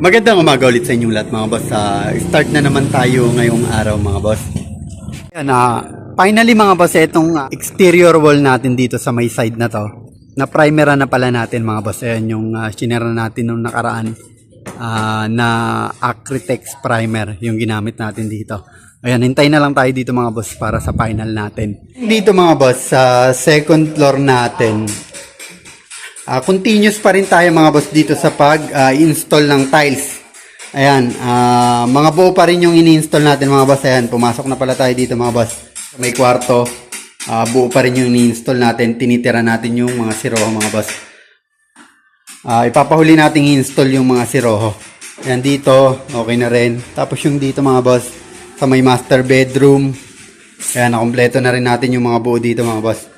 Magandang umaga ulit sa inyong lahat mga boss. Ah, start na naman tayo ngayong araw mga boss. Yan, ah, finally mga boss, itong ah, exterior wall natin dito sa may side na to. Na primera na pala natin mga boss. Ayan yung uh, sinera natin nung nakaraan ah, na Acritex primer yung ginamit natin dito. Ayan, hintay na lang tayo dito mga boss para sa final natin. Dito mga boss, sa second floor natin, Ah, continuous pa rin tayo mga boss dito sa pag-install ng tiles. Ayan, ah, mga buo pa rin yung ini-install natin mga boss. Ayan, pumasok na pala tayo dito mga boss. May kwarto, ah, buo pa rin yung ini-install natin. Tinitira natin yung mga siroho mga boss. Ah, ipapahuli natin i-install yung mga siroho. Ayan dito, okay na rin. Tapos yung dito mga boss, sa may master bedroom. Ayan, nakompleto na rin natin yung mga buo dito mga boss.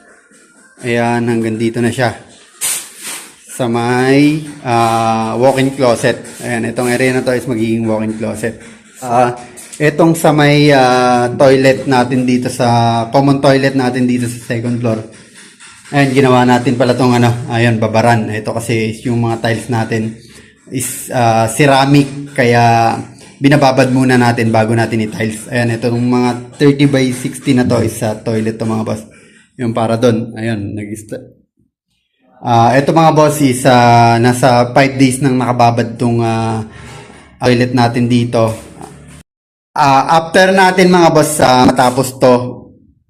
Ayan, hanggang dito na siya sa may ah, walk-in closet. Ayan, itong area na to is magiging walk-in closet. Ah, itong sa may ah, toilet natin dito sa common toilet natin dito sa second floor. Ayan, ginawa natin pala tong ano, ayun, babaran. Ito kasi is yung mga tiles natin is ah, ceramic kaya binababad muna natin bago natin i-tiles. Ayan, itong mga 30 by 60 na to is sa toilet to mga boss. Yung para doon, ayun, nag Ah, ito mga boss is ah, nasa 5 days nang nakababad tong ah, toilet natin dito. Ah, after natin mga boss ah, matapos to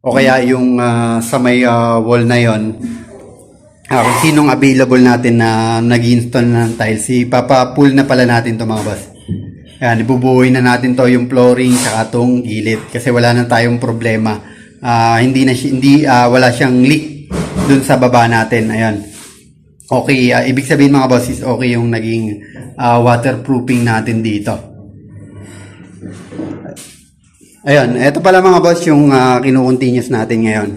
o kaya yung ah, sa may ah, wall na yon ah, kung sinong available natin na nag-install ng tiles, ipapa-pull na pala natin to mga boss. Yan, ibubuhay na natin to yung flooring saka tong gilid kasi wala na tayong problema. Ah, hindi na hindi ah, wala siyang leak dun sa baba natin. Ayan. Okay, ah, ibig sabihin mga boss is okay yung naging ah, waterproofing natin dito. Ayun, ito pala mga boss yung uh, kinu-continuous natin ngayon.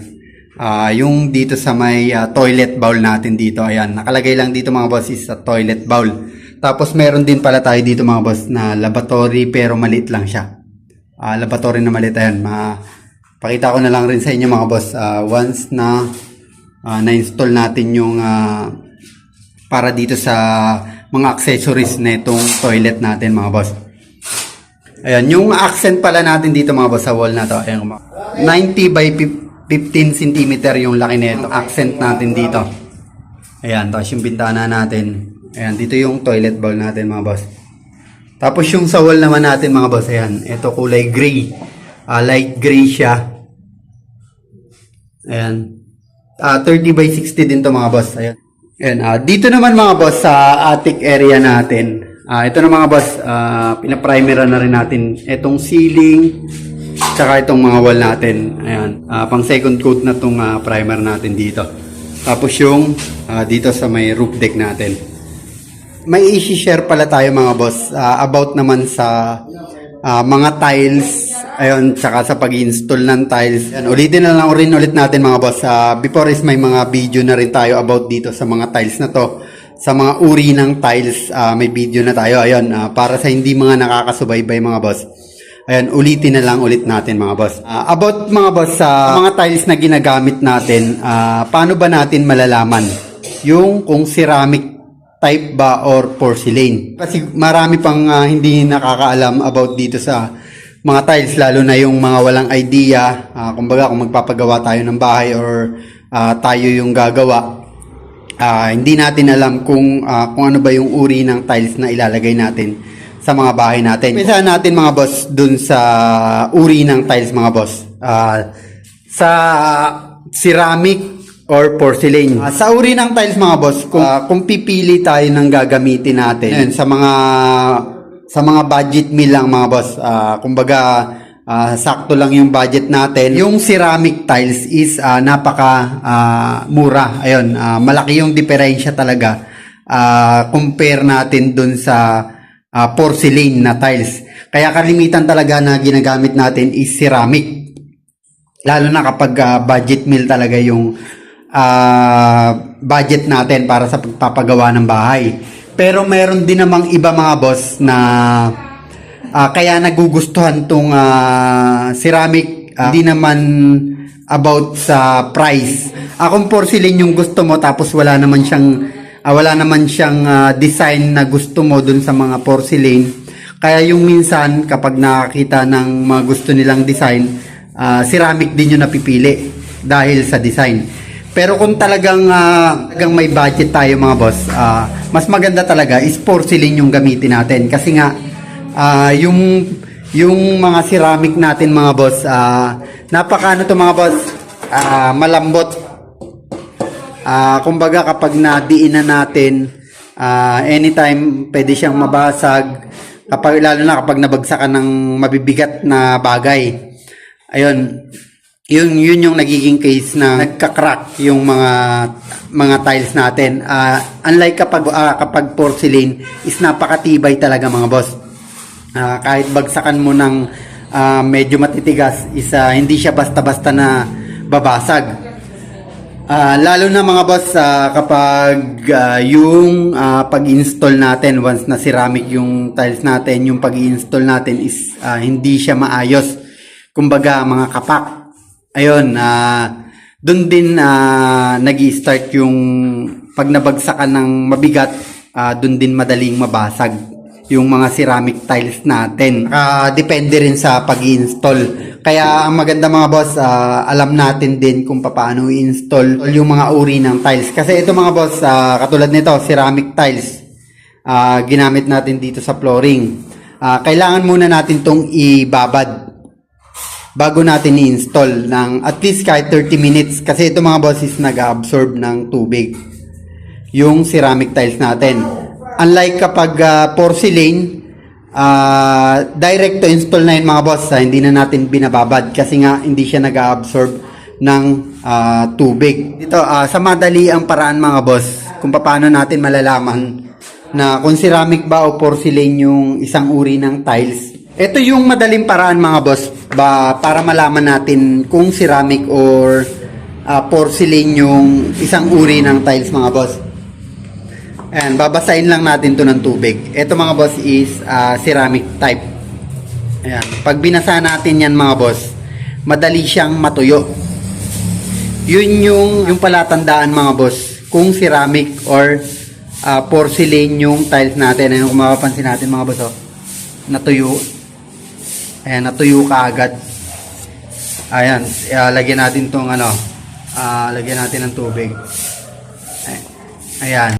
Ah, yung dito sa may ah, toilet bowl natin dito, ayan, nakalagay lang dito mga boss is sa toilet bowl. Tapos meron din pala tayo dito mga boss na laboratory pero maliit lang siya. Ah, laboratory na maliit ayan, ma pakita ko na lang rin sa inyo mga boss ah, once na ah, na-install natin yung ah, para dito sa mga accessories na itong toilet natin mga boss. Ayan, yung accent pala natin dito mga boss sa wall na to. Ayan, mga 90 by fif- 15 cm yung laki nito. Accent natin dito. Ayan, tapos yung bintana natin. Ayan, dito yung toilet bowl natin mga boss. Tapos yung sa wall naman natin mga boss, ayan, ito kulay gray. Ah, light gray siya. Ayan. Ah, 30 by 60 din to mga boss. Ayan. Ayan, ah, dito naman mga boss sa attic area natin. Ah, ito na mga boss, ah, pinaprimer na rin natin itong ceiling tsaka itong mga wall natin. Ayan, ah, pang second coat na tong ah, primer natin dito. Tapos yung ah, dito sa may roof deck natin. May i-share pala tayo mga boss ah, about naman sa ah, mga tiles ayun tsaka sa pag-install ng tiles. Yan, ulitin na lang rin ulit natin mga boss. Ah, before is may mga video na rin tayo about dito sa mga tiles na to. Sa mga uri ng tiles, ah, may video na tayo. Ayun, ah, para sa hindi mga nakakasubaybay mga boss. Ayan, ulitin na lang ulit natin mga boss. Ah, about mga boss sa mga tiles na ginagamit natin, ah, paano ba natin malalaman yung kung ceramic type ba or porcelain? Kasi marami pang ah, hindi nakakaalam about dito sa mga tiles lalo na yung mga walang idea, ah, kumbaga kung magpapagawa tayo ng bahay or ah, tayo yung gagawa, ah, hindi natin alam kung ah, kung ano ba yung uri ng tiles na ilalagay natin sa mga bahay natin. Pisa natin mga boss dun sa uri ng tiles mga boss. Ah, sa ceramic or porcelain. Ah, sa uri ng tiles mga boss, kung, ah, kung pipili tayo ng gagamitin natin ayun, sa mga sa mga budget meal lang mga boss. Ah, kumbaga ah, sakto lang yung budget natin. Yung ceramic tiles is ah, napaka ah, mura. Ayun, ah, malaki yung diferensya talaga. Ah, compare natin dun sa ah, porcelain na tiles. Kaya kalimitan talaga na ginagamit natin is ceramic. Lalo na kapag ah, budget meal talaga yung ah, budget natin para sa pagpapagawa ng bahay. Pero meron din namang iba mga boss na ah, kaya nagugustuhan tong ah, ceramic ah, hindi naman about sa price. Kung porcelain yung gusto mo tapos wala naman siyang Ah, wala naman siyang ah, design na gusto mo dun sa mga porcelain. Kaya yung minsan kapag nakakita ng mga gusto nilang design, ah, ceramic din yung napipili dahil sa design. Pero kung talagang, ah, talagang may budget tayo mga boss, ah, mas maganda talaga is porcelain yung gamitin natin. Kasi nga, ah, yung, yung mga ceramic natin mga boss, ah, napaka ano to mga boss, ah, malambot. Ah, kumbaga kapag nadiinan natin, ah, anytime pwede siyang mabasag. Kapag lalo na kapag nabagsakan ng mabibigat na bagay. Ayun, yun yun yung nagiging case na nagka-crack yung mga mga tiles natin. Ah, unlike kapag ah, kapag porcelain is napakatibay talaga mga boss. Ah, kahit bagsakan mo ng ah, medyo matitigas is ah, hindi siya basta-basta na babasag. Ah, lalo na mga boss ah, kapag ah, yung ah, pag-install natin once na ceramic yung tiles natin, yung pag-install natin is ah, hindi siya maayos. Kumbaga mga kapak. Ayun, ah doon din ah, nag-start yung pag nabagsakan ng mabigat, ah doon din madaling mabasag yung mga ceramic tiles natin. Ah, depende rin sa pag-install. Kaya ang maganda mga boss, ah, alam natin din kung paano i-install yung mga uri ng tiles. Kasi ito mga boss, ah, katulad nito, ceramic tiles. Ah, ginamit natin dito sa flooring. Ah, kailangan muna natin tong ibabad bago natin i-install ng at least kahit 30 minutes kasi ito mga boss is nag-absorb ng tubig yung ceramic tiles natin. Unlike kapag ah, porcelain, ah, direct to install na yun mga boss, ah, hindi na natin binababad kasi nga hindi siya nag-absorb ng ah, tubig. Dito, ah, sa madali ang paraan mga boss, kung paano natin malalaman na kung ceramic ba o porcelain yung isang uri ng tiles. Ito yung madaling paraan mga boss ba para malaman natin kung ceramic or ah, porcelain yung isang uri ng tiles mga boss. Ayan, babasahin lang natin to ng tubig. Ito mga boss is ah, ceramic type. Ayan, pag binasa natin yan mga boss, madali siyang matuyo. Yun yung, yung palatandaan mga boss, kung ceramic or ah, porcelain yung tiles natin. Ayan, kung mapapansin natin mga boss, oh, natuyo. Ayan, natuyo ka agad. Ayan, ah, lagyan natin tong ano, ah, lagyan natin ng tubig. Ayan.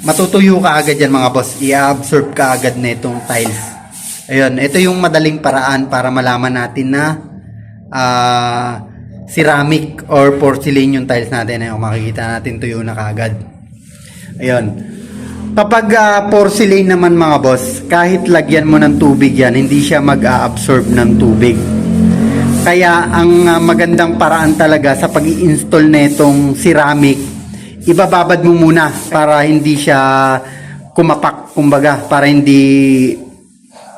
Matutuyo ka agad yan mga boss. I-absorb ka agad na itong tiles. Ayun, ito yung madaling paraan para malaman natin na ah, ceramic or porcelain yung tiles natin. Ayun, makikita natin tuyo na kaagad. Ayun. Kapag ah, porcelain naman mga boss, kahit lagyan mo ng tubig yan, hindi siya mag-a-absorb ng tubig. Kaya ang ah, magandang paraan talaga sa pag install na ceramic, ibababad mo muna para hindi siya kumapak, kumbaga, para hindi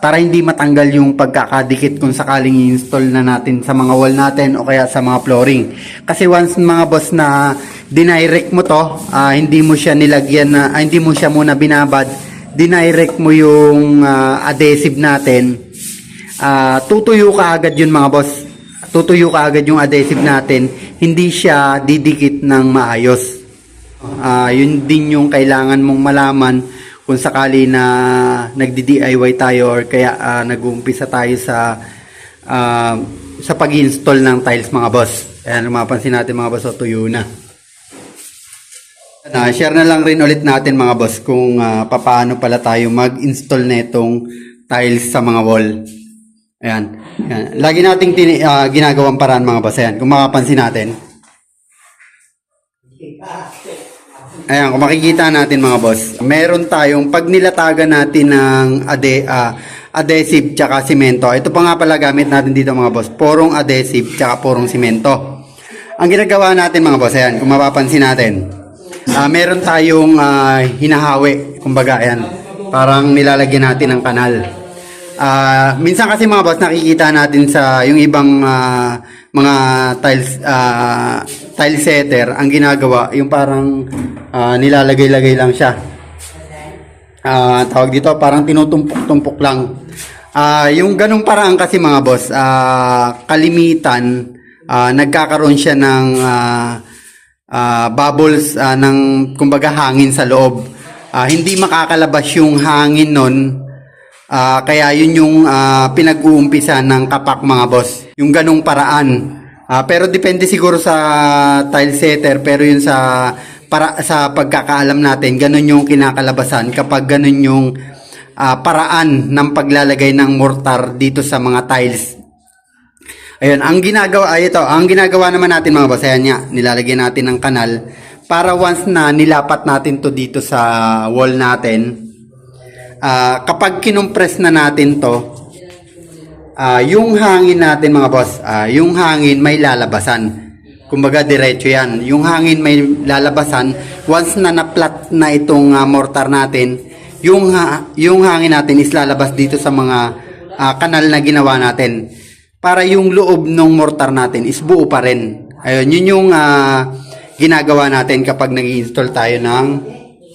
para hindi matanggal yung pagkakadikit kung sakaling i-install na natin sa mga wall natin o kaya sa mga flooring. Kasi once mga boss na dinirect mo to, ah, hindi mo siya nilagyan na, ah, hindi mo siya muna binabad, dinirect mo yung ah, adhesive natin, ah, tutuyo ka agad yun mga boss. Tutuyo ka agad yung adhesive natin, hindi siya didikit ng maayos. Ah, yun din yung kailangan mong malaman kung sakali na nagdi-DIY tayo or kaya ah, nag-uumpisa tayo sa ah, sa pag-install ng tiles mga boss. Ayan, mapapansin natin mga boss, tuyo na. Na, share na lang rin ulit natin mga boss kung ah, papaano pala tayo mag-install na itong tiles sa mga wall. Ayan. Ayan. Lagi nating tini- ah, ginagawang paraan mga boss. Ayan, kung makapansin natin. Ayan, kung makikita natin mga boss, meron tayong pag nilatagan natin ng ade, ah, adhesive tsaka simento. Ito pa nga pala gamit natin dito mga boss, porong adhesive tsaka porong simento. Ang ginagawa natin mga boss, ayan, kung mapapansin natin, ah, meron tayong ah, hinahawi, kumbaga, ayan, parang nilalagyan natin ng kanal. Ah, minsan kasi mga boss nakikita natin sa yung ibang ah, mga tiles ah, tile setter ang ginagawa yung parang ah, nilalagay-lagay lang siya. Ah, tawag dito parang tinutumpok-tumpok lang. Ah, yung ganung paraan kasi mga boss, ah, kalimitan ah, nagkakaroon siya ng ah, ah, bubbles ah, ng kumbaga hangin sa loob. Ah, hindi makakalabas yung hangin nun. Ah, kaya yun yung ah, pinag-uumpisa ng kapak mga boss. Yung ganong paraan. Ah, pero depende siguro sa tile setter pero yun sa para sa pagkakaalam natin ganun yung kinakalabasan kapag ganun yung ah, paraan ng paglalagay ng mortar dito sa mga tiles. Ayun, ang ginagawa ay ito, ang ginagawa naman natin mga boss, ayan nga, nilalagyan natin ng kanal para once na nilapat natin to dito sa wall natin, ah, kapag kinompress na natin to, ah, yung hangin natin mga boss, ah, yung hangin may lalabasan. Kumbaga diretso yan. Yung hangin may lalabasan, once na na-flat na itong ah, mortar natin, yung, ha- yung hangin natin is lalabas dito sa mga ah, kanal na ginawa natin. Para yung loob ng mortar natin is buo pa rin. Ayun, yun yung ah, ginagawa natin kapag nag install tayo ng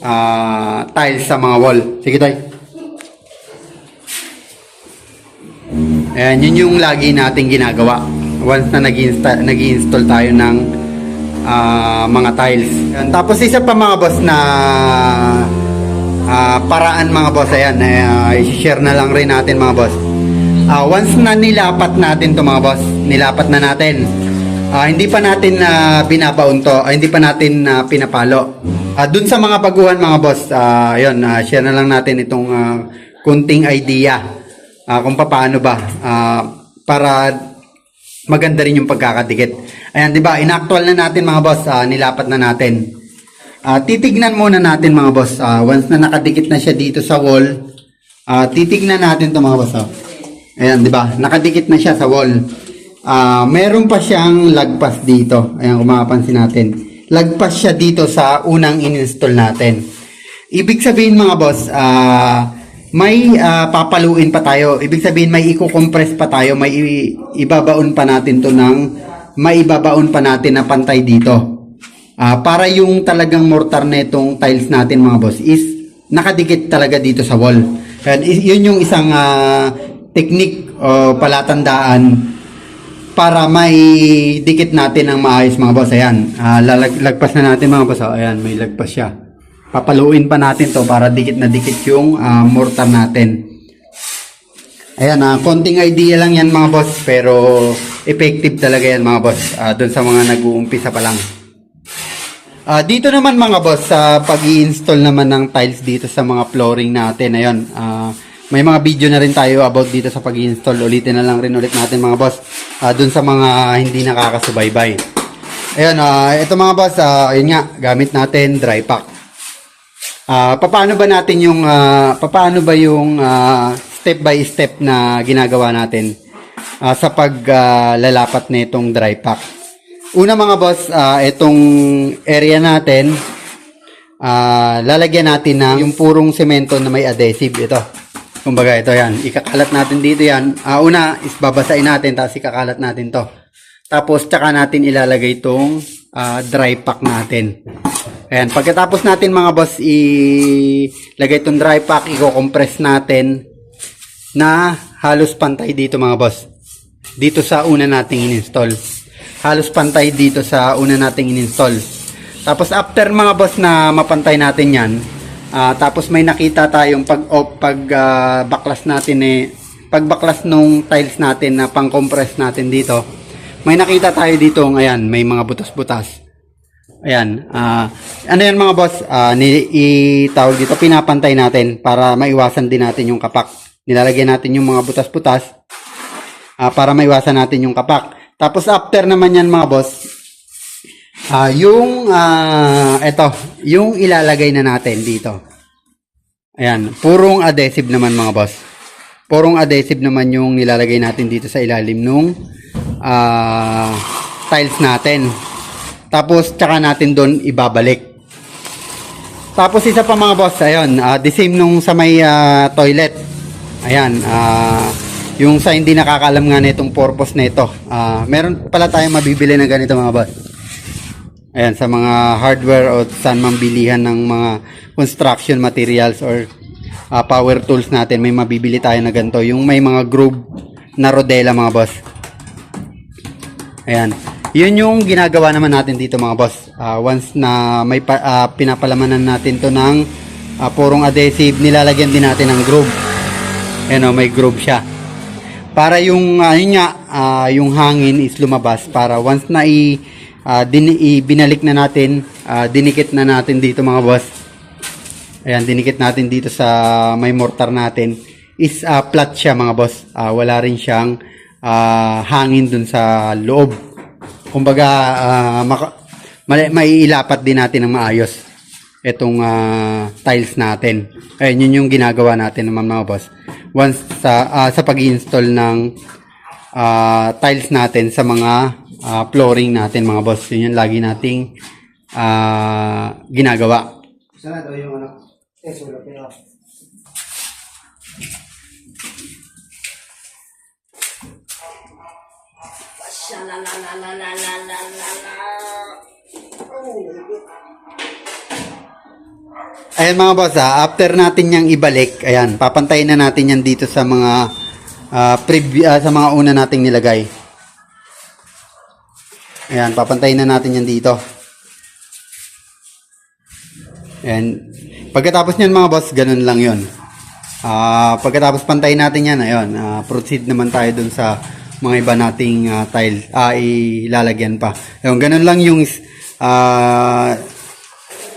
ah, tiles sa mga wall. Sige tayo. Ayan, yun yung lagi nating ginagawa. Once na nag-install, nag-install tayo ng ah, mga tiles. Ayan, tapos isa pa mga boss na ah, paraan mga boss, ayan, uh, i-share na lang rin natin mga boss. Ah, once na nilapat natin to mga boss, nilapat na natin. Ah, hindi pa natin na binabaon to, ah, hindi pa natin na pinapalo. Ah, dun sa mga baguhan mga boss, ah, ayun, ah, share na lang natin itong ah, kunting idea ah, kung paano ba ah, para maganda rin yung pagkakadikit. Ayan, 'di ba? Inactual na natin mga boss, ah, nilapat na natin. Ah, titignan muna natin mga boss, ah, once na nakadikit na siya dito sa wall, ah, titignan natin 'to mga boss. Oh. Ayan, 'di ba? Nakadikit na siya sa wall. Ah, meron pa siyang lagpas dito. Ayan, kung mapapansin natin. Lagpas siya dito sa unang in-install natin. Ibig sabihin mga boss, ah, may ah, papaluin pa tayo. Ibig sabihin may i-compress pa tayo, may ibabaon pa natin to ng may ibabaon pa natin na pantay dito. Ah, para yung talagang mortar na itong tiles natin mga boss is nakadikit talaga dito sa wall. Is- yun yung isang ah, technique o palatandaan para may dikit natin ng maayos mga boss. Ayan, ah, lalag- lagpas na natin mga boss. Ayan, may lagpas siya. Papaluin pa natin to para dikit na dikit yung ah, mortar natin. Ayan, ah, konting idea lang yan mga boss, pero effective talaga yan mga boss, ah, dun sa mga nag-uumpisa pa lang. Ah, dito naman mga boss, sa pag install naman ng tiles dito sa mga flooring natin, ayun, ah, may mga video na rin tayo about dito sa pag install Ulitin na lang rin ulit natin mga boss, ah, dun sa mga hindi nakakasubaybay. Ayun, ah, ito mga boss, ah, ayun nga, gamit natin dry pack. Ah, papaano ba natin yung ah, papaano ba yung ah, step by step na ginagawa natin ah, sa paglalapat na itong dry pack? Una mga boss, ah, itong area natin ah, lalagyan natin ng yung purong semento na may adhesive ito. Kumbaga ito yan, ikakalat natin dito yan. Ah, una is babasain natin tapos ikakalat natin to. Tapos tsaka natin ilalagay itong ah, dry pack natin. Ayan, pagkatapos natin mga boss ilagay itong dry pack, i-compress natin na halos pantay dito mga boss. Dito sa una nating in-install. Halos pantay dito sa una nating in-install. Tapos after mga boss na mapantay natin yan, ah, tapos may nakita tayong pag o, pag ah, baklas natin eh pag baklas nung tiles natin na pang-compress natin dito, may nakita tayo dito ngayon, may mga butas-butas. Ayan, ah, ano yan mga boss, ah, ni, itawag dito, pinapantay natin para maiwasan din natin yung kapak. Nilalagyan natin yung mga butas-butas ah, para maiwasan natin yung kapak. Tapos after naman yan mga boss, ah, yung, ah, eto, yung ilalagay na natin dito. Ayan, purong adhesive naman mga boss. Purong adhesive naman yung nilalagay natin dito sa ilalim nung ah, tiles natin. Tapos, tsaka natin doon ibabalik. Tapos, isa pa mga boss, ayun, ah, the same nung sa may ah, toilet. Ayan, ah, yung sa hindi nakakaalam nga nitong purpose nito. Ah, meron pala tayong mabibili na ganito mga boss. Ayan, sa mga hardware o saan mang bilihan ng mga construction materials or ah, power tools natin, may mabibili tayo na ganito. Yung may mga groove na rodela mga boss. Ayan. Yun yung ginagawa naman natin dito mga boss. Ah, once na may pa, ah, pinapalamanan natin to ng ah, purong adhesive, nilalagyan din natin ng groove. Ayan o, may groove siya. Para yung, ah, yun nga, ah, yung hangin is lumabas. Para once na i, ah, din, i- na natin, ah, dinikit na natin dito mga boss. Ayan, dinikit natin dito sa may mortar natin. Is ah, flat siya mga boss. Ah, wala rin siyang ah, hangin dun sa loob. Kumbaga, mali- maiilapat din natin ng maayos itong ah, tiles natin. Ayun, yun yung ginagawa natin naman mga boss. Once sa, ah, sa pag-install ng ah, tiles natin sa mga ah, flooring natin mga boss. Yun yung lagi nating ah, ginagawa. Sana daw yung ano. Eh, sulat nila. Ayan mga boss, ah, after natin yang ibalik, ayan, papantayin na natin yan dito sa mga ah, previ- ah, sa mga una nating nilagay. Ayan, papantayin na natin yan dito. Ayan. Pagkatapos niyan mga boss, ganun lang yon. Ah, pagkatapos pantayin natin yan, ayun, ah, proceed naman tayo dun sa mga iba nating ah, tile, ah, ilalagyan pa. Ayun, ganun lang yung ah,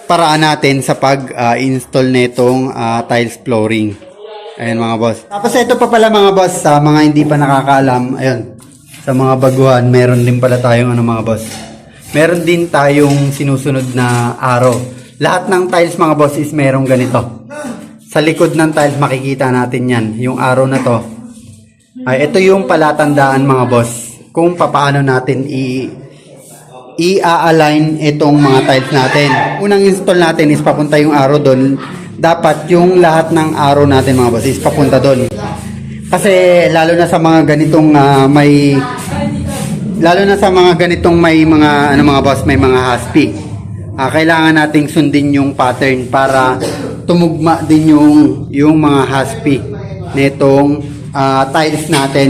paraan natin sa pag-install nitong ah, tiles flooring. Ayan mga boss. Tapos ito pa pala mga boss, sa mga hindi pa nakakaalam, ayun, sa mga baguhan, meron din pala tayong ano mga boss. Meron din tayong sinusunod na araw. Lahat ng tiles mga boss is merong ganito. Sa likod ng tiles makikita natin yan, yung araw na to. Ay, ito yung palatandaan mga boss kung papaano natin i i-align itong mga tiles natin. Unang install natin is papunta yung arrow doon. Dapat yung lahat ng arrow natin mga boss is papunta doon. Kasi lalo na sa mga ganitong ah, may lalo na sa mga ganitong may mga ano mga boss, may mga haspi. Ah, kailangan nating sundin yung pattern para tumugma din yung yung mga haspi nitong ah, tiles natin.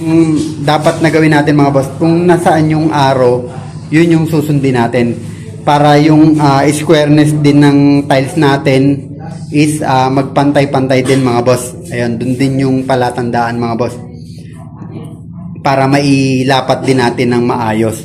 Mm, dapat na gawin natin mga boss kung nasaan yung arrow yun yung susundin natin para yung ah, squareness din ng tiles natin is ah, magpantay-pantay din mga boss. Ayun, dun din yung palatandaan mga boss. Para mailapat din natin ng maayos.